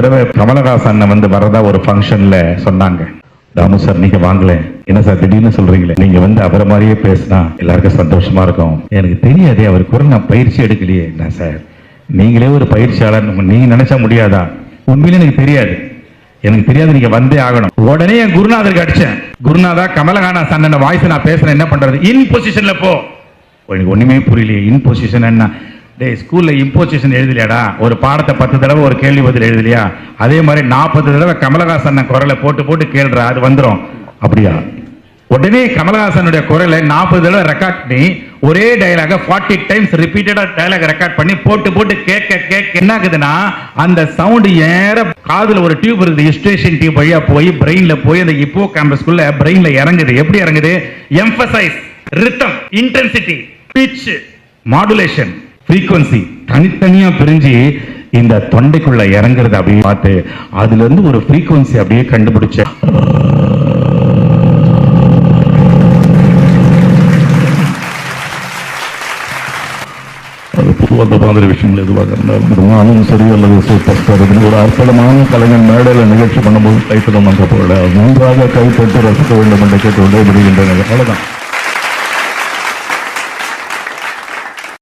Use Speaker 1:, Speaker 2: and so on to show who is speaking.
Speaker 1: தடவை கமலஹாசன் வந்து வரதா ஒரு ஃபங்க்ஷன்ல சொன்னாங்க. ராமு சார் நீங்க வாங்கல. என்ன சார் திடீர்னு சொல்றீங்களே? நீங்க வந்து அவரை மாதிரியே பேசினா எல்லாருக்கும் சந்தோஷமா இருக்கும். எனக்கு தெரியாதே அவர் குரல் நான் பயிற்சி எடுக்கலையே. என்ன சார்? நீங்களே ஒரு பயிற்சியாளர் நீங்க நினைச்சா முடியாதா? உண்மையிலே எனக்கு தெரியாது. எனக்கு தெரியாது நீங்க வந்தே ஆகணும். உடனே என் குருநாதருக்கு அடிச்சேன். குருநாதா கமலஹானா சன்னன வாய்ஸ் நான் பேசுறேன். என்ன பண்றது? இன் பொசிஷன்ல போ. எனக்கு ஒண்ணுமே புரியலையே. இன் பொசிஷன் என்ன? டேய் ஸ்கூலில் இம்போசிஷன் எழுதலையாடா? ஒரு பாடத்தை பத்து தடவை ஒரு கேள்வி பதில் எழுதலையா? அதே மாதிரி நாற்பது தடவை கமலஹாசன் குரலை போட்டு போட்டு கேள்றா அது வந்துடும் அப்படியா? உடனே கமலஹாசனுடைய குரலை நாற்பது தடவை ரெக்கார்ட் பண்ணி ஒரே டயலாக ஃபார்ட்டி டைம்ஸ் ரிப்பீட்டடாக டைலாக் ரெக்கார்ட் பண்ணி போட்டு போட்டு கேட்க கேட்க என்ன ஆகுதுன்னா அந்த சவுண்டு ஏற காதில் ஒரு டியூப் இருக்குது இஸ்டேஷன் டியூப் வழியாக போய் பிரெயினில் போய் அந்த இப்போ கேம்பஸ்குள்ளே பிரெயினில் இறங்குது. எப்படி இறங்குது? Emphasis rhythm intensity pitch modulation frequency தனித்தனியாக பிரிஞ்சு இந்த தொண்டைக்குள்ள இறங்குறது அப்படியே பார்த்து அதுல இருந்து ஒரு ஃப்ரீக்வன்சி அப்படியே கண்டுபிடிச்ச.
Speaker 2: அது மாதிரி விஷயங்கள் எதுவாக இருந்தாலும் இருந்தாலும் சரி அல்லது சூப்பர் ஸ்டார். ஒரு அற்புதமான கலைஞர் மேடையில் நிகழ்ச்சி பண்ணும்போது கைத்தடம் நம்ப போல நன்றாக கைத்தட்டு ரசிக்க வேண்டும் என்று கேட்டு விடைபெறுகின்றனர் அவ்வளோதான்